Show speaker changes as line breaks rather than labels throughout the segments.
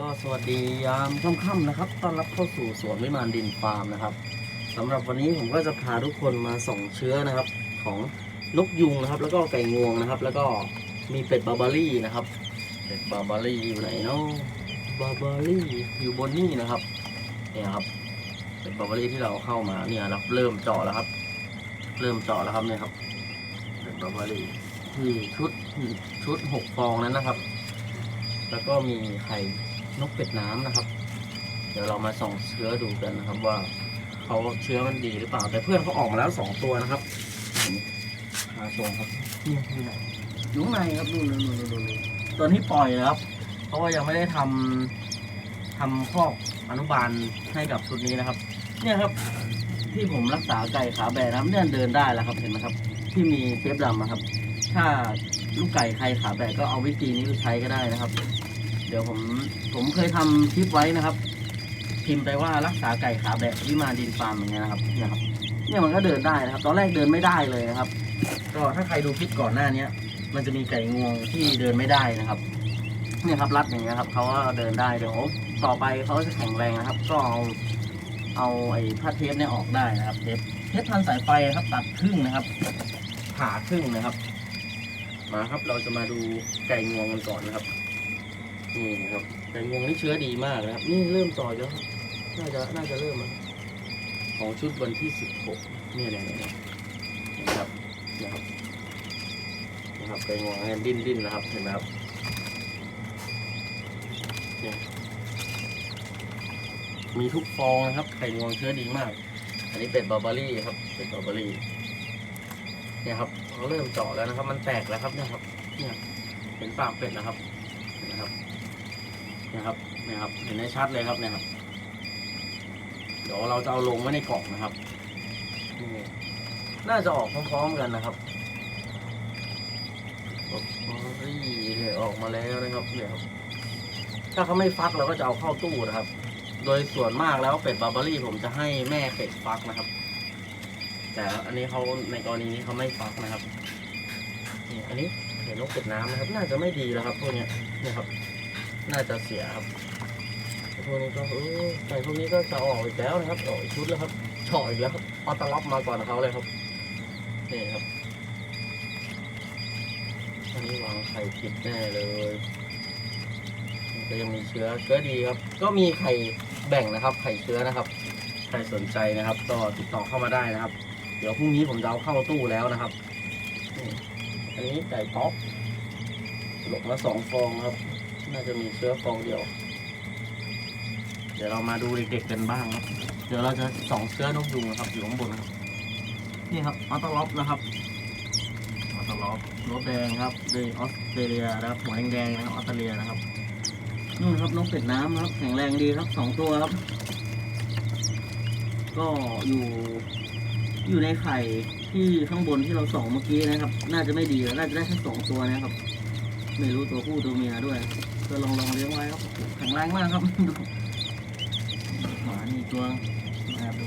ก็สวัสดียามค่ำๆนะครับ ต้อนรับเข้าสู่สวนวิมานดินฟาร์มนะครับสำหรับวันนี้ผมก็จะพาทุกคนมาส่องเชื้อนะครับ ของนกยุงนะครับ แล้วก็ไก่งวงนะครับ แล้วก็มีเป็ดบาร์บารี่นะครับ เป็ดบาร์บารี่อยู่ไหนเนาะบาร์บารี่อยู่บนนี่นะครับเนี่ยครับ เป็ดบาร์บารี่ที่เราเข้ามาเนี่ยเราเริ่มเจาะแล้วครับ เริ่มเจาะแล้วครับเนี่ยครับ เป็ดบาร์บารี่ที่ชุดชุดหกฟองนั้นนะครับ แล้วก็มีไข่ นกเป็ดน้ำนะครับ เดี๋ยวเรามาส่องเชื้อดูกันนะครับว่าเขาเชื้อมันดีหรือเปล่า แต่เพื่อนเขาออกมาแล้วสองตัวนะครับผมพาชมครับเนี่ยอยู่ไหนอยู่ข้างในครับดูดูดูดูดูตัวที่ปล่อยนะครับเพราะว่ายังไม่ได้ทำทำคอกอนุบาลให้กับชุดนี้นะครับ เนี่ยครับที่ผมรักษาไก่ขาแบนนะครับเนี่ยเดินได้แล้วครับเห็นไหมครับ ที่มีเทปดำนะครับ ถ้าลูกไก่ใครขาแบนก็เอาวิธีนี้ไปใช้ก็ได้นะครับ เดี๋ยวผมผมเคยทำคลิปไว้นะครับ พิมพ์ไปว่ารักษาไก่ขาแบะวิมานดินฟาร์มอย่างเงี้ยนะครับเนี่ยครับเนี่ยมันก็เดินได้นะครับ ตอนแรกเดินไม่ได้เลยนะครับ ก็ถ้าใครดูคลิปก่อนหน้าเนี้ย มันจะมีไก่งวงที่เดินไม่ได้นะครับ เนี่ยครับรัดอย่างเงี้ยครับเขาก็เดินได้เดี๋ยวต่อไปเขาจะแข็งแรงนะครับ ก็เอาเอาไอ้ผ้าเทปเนี่ยออกได้นะครับเทปเทปพันสายไฟครับ ตัดครึ่งนะครับผ่าครึ่งนะครับ มาครับเราจะมาดูไก่งวงกันก่อนนะครับ นี่นะครับไก่งวงนี่เชื้อดีมากนะครับ นี่เริ่มต่อยแล้วน่าจะน่าจะเริ่มแล้วของชุดวันที่สิบหกนี่เนี่ยนะครับนะครับนะครับไก่งวงเนี่ยดิ้นดิ้นนะครับเห็นไหมครับเนี่ยมีทุกฟองนะครับไก่งวงเชื้อดีมาก อันนี้เป็ดบาร์บารี่ครับ เป็ดบาร์บารี่เนี่ยครับเขาเริ่มเจาะแล้วนะครับ มันแตกแล้วครับเนี่ยครับ เนี่ยเห็นปากเป็ดนะครับ นะครับนะครับเห็นได้ชัดเลยครับเนี่ยครับ เดี๋ยวเราจะเอาลงไว้ในกล่องนะครับนี่น่าจะออกพร้อมๆกันนะครับบอรี่เนี่ยออกมาแล้วนะครับเนี่ยครับถ้าเขาไม่ฟักเราก็จะเอาเข้าตู้นะครับ โดยส่วนมากแล้วเป็ดบาร์บารี่ผมจะให้แม่เป็ดฟักนะครับ แต่อันนี้เขาในกรณีนี้เขาไม่ฟักนะครับนี่อันนี้เห็นนกเป็ดน้ำนะครับ น่าจะไม่ดีแล้วครับพวกเนี้ยนี่ยครับ น่าจะเสียครับพวกนี้ก็เออไก่พวกนี้ก็จะออกอีกแล้วนะครับออกอีกชุดแล้วครับเฉาะอีกแล้วครับเอาตะล็อบมาก่อนเขาเลยครับนี่ครับอันนี้วางไข่ผิดแน่เลยก็ยังมีเชื้อเชื้อดีครับ ก็มีไข่แบ่งนะครับ ไข่เชื้อนะครับ ใครสนใจนะครับก็ติดต่อเข้ามาได้นะครับ เดี๋ยวพรุ่งนี้ผมจะเอาเข้าตู้แล้วนะครับ อันนี้ไก่ป๊อกหลกละสองฟองครับ น่าจะมีเชื้อฟองเดียว เดี๋ยวเรามาดูเด็กๆกันบ้างครับ เดี๋ยวเราจะส่องเชื้อนกยุงนะครับอยู่ข้างบนนะครับ นี่ครับออตล็อปนะครับออตล็อปรถแดงครับโดยออสเตรเลียนะครับหัวแดงๆนะครับออสเตรเลียนะครับนู่นครับนกเป็ดน้ำครับแข็งแรงดีครับสองตัวครับ ก็อยู่อยู่ในไข่ที่ข้างบนที่เราส่องเมื่อกี้นะครับ น่าจะไม่ดีแล้วน่าจะได้แค่สองตัวนะครับ ไม่รู้ตัวผู้ตัวเมียด้วยก็ลองลองเลี้ยงไว้ครับแข็งแรงมากครับหมานี่ตัวนะครับดู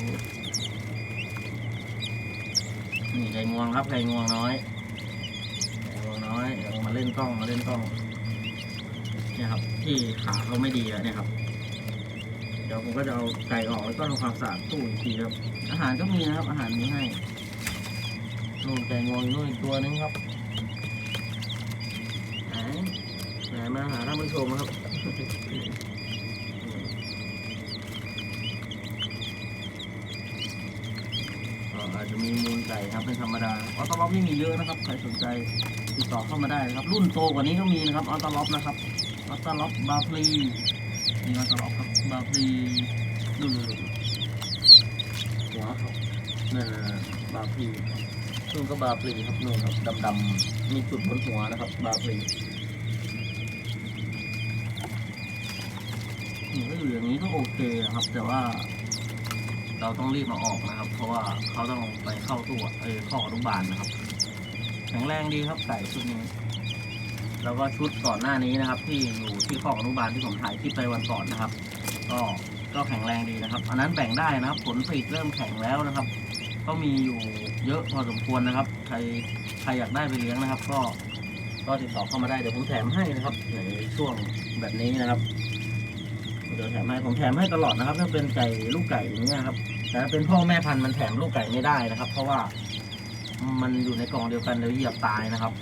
นี่ไก่งวงครับไก่งวงน้อยไก่งวงน้อยเดี๋ยวมาเล่นกล้องมาเล่นกล้องเนี่ยครับ ที่ขาเขาไม่ดีแล้วเนี่ยครับ เดี๋ยวผมก็จะเอาไก่ออกแล้วก็ทำความสะอาดตู้อีกทีครับ อาหารก็มีนะครับ อาหารมีให้นู่นไก่งวงนู่นอีกตัวนึงครับ ไหนไหน มาหาท่านผู้ชมครับ อาจจะมีมูลไก่ครับเป็นธรรมดาออตล็อปนี่มีเยอะนะครับ ใครสนใจติดต่อเข้ามาได้นะครับ รุ่นโตกว่านี้ก็มีนะครับออตล็อปนะครับออตล็อปบาฟลีนี่ออตล็อปครับบาฟลีดูดูดูหัวครับนี่บาฟลีนู่นก็บาฟลีครับนู่นครับดำๆมีจุดบนหัวนะครับ บาฟ ลีนี่ก็อยู่อย่างนี้ก็โอเคนะครับ แต่ว่า เราต้องรีบมาออกนะครับ เพราะว่าเขาต้องไปเข้าตู้เออเข้าอนุบาลนะครับ แข็งแรงดีครับไก่ชุดนี้ แล้วก็ชุดก่อนหน้านี้นะครับ ที่อยู่ที่ข้ออนุบาลที่ผมถ่ายคลิปไปวันก่อนนะครับ ก็ก็แข็งแรงดีนะครับ อันนั้นแบ่งได้นะครับ ผลผลิตเริ่มแข็งแล้วนะครับ ก็มีอยู่เยอะพอสมควรนะครับ ใครใครอยากได้ไปเลี้ยงนะครับ ก็ก็ติดต่อเข้ามาได้เดี๋ยวผมแถมให้นะครับในช่วงแบบนี้นะครับ เดี๋ยวแถมให้ผมแถมให้ตลอดนะครับถ้าเป็นไก่ลูกไก่อย่างเงี้ยครับ แต่ถ้าเป็นพ่อแม่พันธุ์มันแถมลูกไก่ไม่ได้นะครับ เพราะว่ามันอยู่ในกล่องเดียวกันเดี๋ยวเหยียบตายนะครับ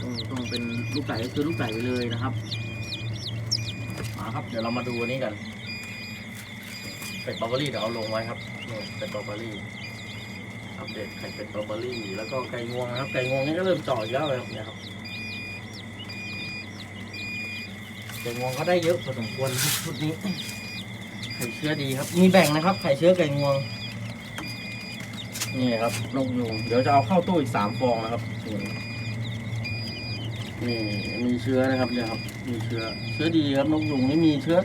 ต้องต้องเป็นลูกไก่ก็คือลูกไก่ไปเลยนะครับมาครับ เดี๋ยวเรามาดูอันนี้กันเป็ดบาร์เบอรี่เดี๋ยวเอาลงไว้ครับนี่เป็ดบาร์เบอรี่อัปเดตไข่เป็ดบาร์เบอรี่แล้วก็ไก่งวงนะครับไก่งวงนี่ก็เริ่มจ่ออีกแล้วเลยครับเนี่ยครับ ก่งวงก็ได้เยอะพอสมควรครับชุดนี้ ไข่เชื้อดีครับ มีแบ่งนะครับ ไข่เชื้อไก่งวง นี่ครับนกยูงเดี๋ยวจะเอาเข้าตู้อีกสามฟองนะครับ นี่มีเชื้อนะครับเนี่ยครับ มีเชื้อ เชื้อดีครับนกยูงนี่มีเชื้อ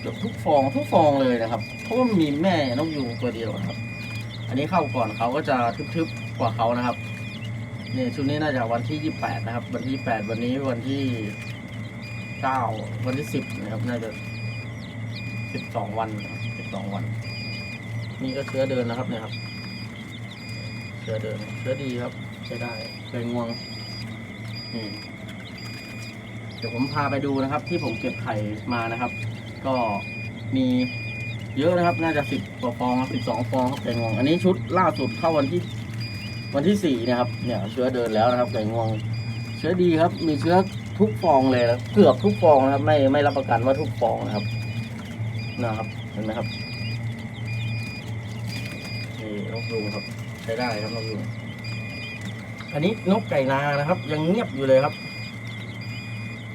เกือบทุกฟองทุกฟองเลยนะครับ เพราะว่ามีแม่นกยูงตัวเดียวครับ อันนี้เข้าก่อนเขาก็จะทึบๆกว่าเขานะครับนี่ชุดนี้น่าจะวันที่ยี่แปดนะครับ วันที่แปดวันนี้วันที่ เก้าวันที่สิบนะครับน่าจะสิบสองวันสิบสองวัน นี่ก็เชื้อเดินนะครับเนี่ยครับ เชื้อเดินเชื้อดีครับใช้ได้เคยงวงนี่เดี๋ยวผมพาไปดูนะครับ ที่ผมเก็บไข่มานะครับ ก็มีเยอะนะครับ น่าจะสิบกว่าฟองสิบสองฟองครับไก่งวง อันนี้ชุดล่าสุดเข้าวันที่ วันที่สี่นะครับ เนี่ย เชื้อเดินแล้วนะครับไก่งวง เชื้อดีครับ มีเชื้อ ทุกฟองเลยนะเกือบทุกฟองนะครับ ไม่ไม่รับประกันว่าทุกฟองนะครับนะครับเห็นไหมครับนี่นกยูงครับใช้ได้ครับนกยูงอันนี้นกไก่นานะครับ ยังเงียบอยู่เลยครับ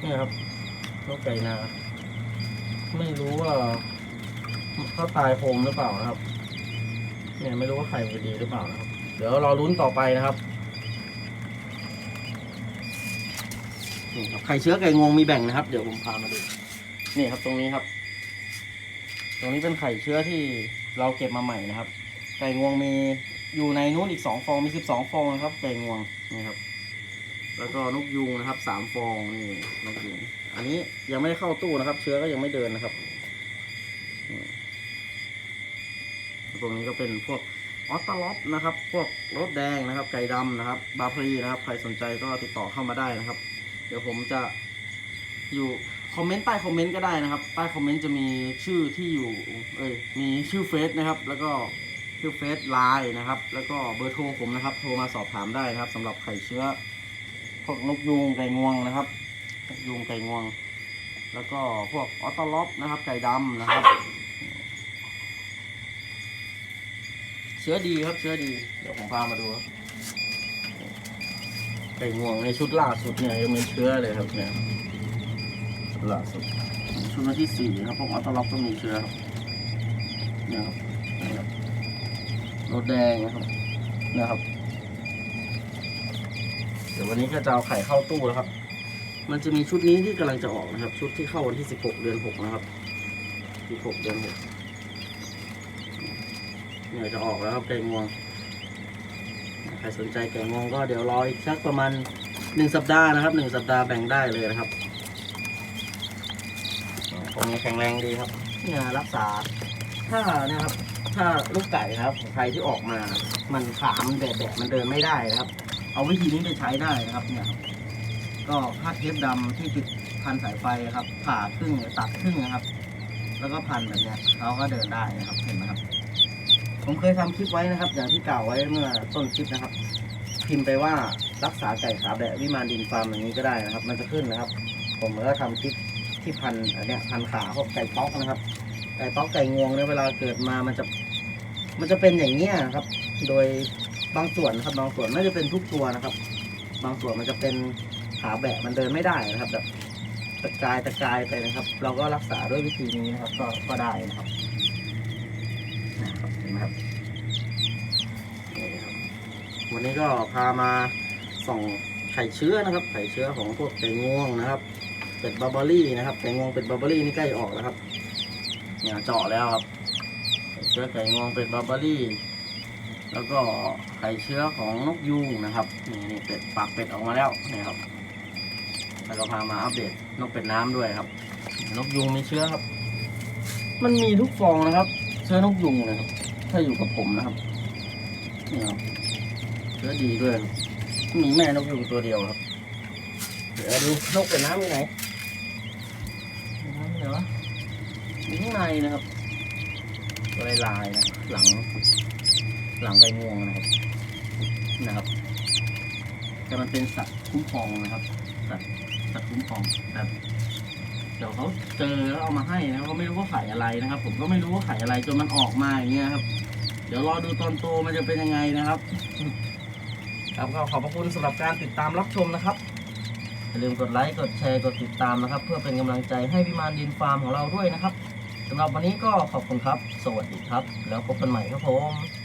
นี่ครับนกไก่นา ไม่รู้ว่าเขาตายโฮมหรือเปล่านะครับเนี่ยไม่รู้ว่าไข่มันจะดีหรือเปล่านะครับ เดี๋ยวรอลุ้นต่อไปนะครับ นี่ครับไข่เชื้อไก่งวงมีแบ่งนะครับ เดี๋ยวผมพามาดู นี่ครับตรงนี้ครับ ตรงนี้เป็นไข่เชื้อที่เราเก็บมาใหม่นะครับ ไก่งวงมีอยู่ในนู้นอีกสองฟองมีสิบสองฟองนะครับ ไก่งวงนี่ครับ แล้วก็นกยูงนะครับสามฟองนี่นกยูงอันนี้ยังไม่ได้เข้าตู้นะครับ เชื้อก็ยังไม่เดินนะครับตรงนี้ก็เป็นพวกออสตาล็อปนะครับ พวกรถแดงนะครับ ไก่ดำนะครับ บาพลีนะครับ ใครสนใจก็ติดต่อเข้ามาได้นะครับ เดี๋ยวผมจะอยู่คอมเมนต์ใต้คอมเมนต์ก็ได้นะครับใต้คอมเมนต์จะมีชื่อที่อยู่เอ้ยมีชื่อเฟซนะครับ แล้วก็ชื่อเฟซไลน์นะครับ แล้วก็เบอร์โทรผมนะครับ โทรมาสอบถามได้นะครับสำหรับไข่เชื้อพวกนกยูงไก่งวงนะครับนกยูงไก่งวง แล้วก็พวกออตโตล็อปนะครับ ไก่ดำนะครับ เชื้อดีครับเชื้อดี เดี๋ยวผมพามาดูครับ ไก่งวงในชุดล่าสุดเนี่ยยังมีเชื้อเลยครับเนี่ยล่าสุด ชุดวันที่สี่ครับพวกอัลตล็อกก็มีเชื้อครับเนี่ยครับนี่ครับรถแดงนะครับนะครับเดี๋ยววันนี้ก็จะเอาไข่เข้าตู้แล้วครับ มันจะมีชุดนี้ที่กำลังจะออกนะครับ ชุดที่เข้าวันที่สิบหกเดือนหกนะครับสิบหกเดือนหกเนี่ยจะออกแล้วครับไก่งวง ใครสนใจไก่งวงก็เดี๋ยวรออีกสักประมาณหนึ่งสัปดาห์นะครับหนึ่งสัปดาห์แบ่งได้เลยนะครับผมแข็งแรงดีครับเนี่ยรักษา ถ้าเนี่ยครับ ถ้าลูกไก่นะครับของใครที่ออกมา มันขามันแบะๆมันเดินไม่ได้นะครับ เอาวิธีนี้ไปใช้ได้นะครับเนี่ยก็ผ้าเทปดำที่ติดพันสายไฟครับผ่าครึ่งตัดครึ่งนะครับ แล้วก็พันแบบเนี้ยเขาก็เดินได้นะครับเห็นไหมครับ ผมเคยทำคลิปไว้นะครับ อย่างที่กล่าวไว้เมื่อต้นคลิปนะครับ พิมพ์ไปว่ารักษาไก่ขาแบะวิมานดินฟาร์มอย่างนี้ก็ได้นะครับ มันจะขึ้นนะครับ ผมก็ทำคลิปที่พันอันเนี้ยพันขาพวกไก่ต๊อกนะครับ ไก่ต๊อกไก่งวงเนี่ยเวลาเกิดมามันจะ มันจะเป็นอย่างเงี้ยครับ โดยบางส่วนนะครับบางส่วนไม่ได้เป็นทุกตัวนะครับ บางส่วนมันจะเป็นขาแบะมันเดินไม่ได้นะครับแบบตะกายตะกายไปนะครับ เราก็รักษาด้วยวิธีนี้นะครับ ก็ก็ได้นะครับ นะครับเห็นไหมครับนี่ครับ วันนี้ก็พามาส่องไข่เชื้อนะครับ ไข่เชื้อของพวกไก่งวงนะครับเป็ดบาร์บอรี่นะครับไก่งวงเป็ดบาร์บอรี่นี่ใกล้ออกแล้วครับเนี่ยเจาะแล้วครับไข่เชื้อไก่งวงเป็ดบาร์บอรี่แล้วก็ไข่เชื้อของนกยูงนะครับนี่นี่เป็ดปากเป็ดออกมาแล้วนี่ครับแล้วก็พามาอัปเดตนกเป็ดน้ำด้วยครับ นกยูงมีเชื้อครับ มันมีทุกฟองนะครับ ชื้อนกยูงนะครับ ถ้าอยู่กับผมนะครับนี่ครับเชื้อดีด้วยครับมีแม่นกยูงตัวเดียวครับ เดี๋ยวดูนกเป็ดน้ำอยู่ไหนน้ำอยู่ไหนวะในนะครับลายลายๆนะหลัง หลังไก่งวงนะครับนะครับ แต่มันเป็นสัตว์คุ้มครองนะครับ สัตว์สัตว์คุ้มครองแต่ เดี๋ยวเขาเจอแล้วเอามาให้นะเขาไม่รู้ว่าไข่อะไรนะครับ ผมก็ไม่รู้ว่าไข่อะไรจนมันออกมาอย่างเงี้ยครับ เดี๋ยวรอดูตอนโตมันจะเป็นยังไงนะครับ ครับก็ขอบพระคุณสำหรับการติดตามรับชมนะครับอย่าลืมกดไลค์กดแชร์กดติดตามนะครับ เพื่อเป็นกำลังใจให้พิมานดินฟาร์มของเราด้วยนะครับสำหรับวันนี้ก็ขอบคุณครับ สวัสดีครับ แล้วพบกันใหม่ครับผม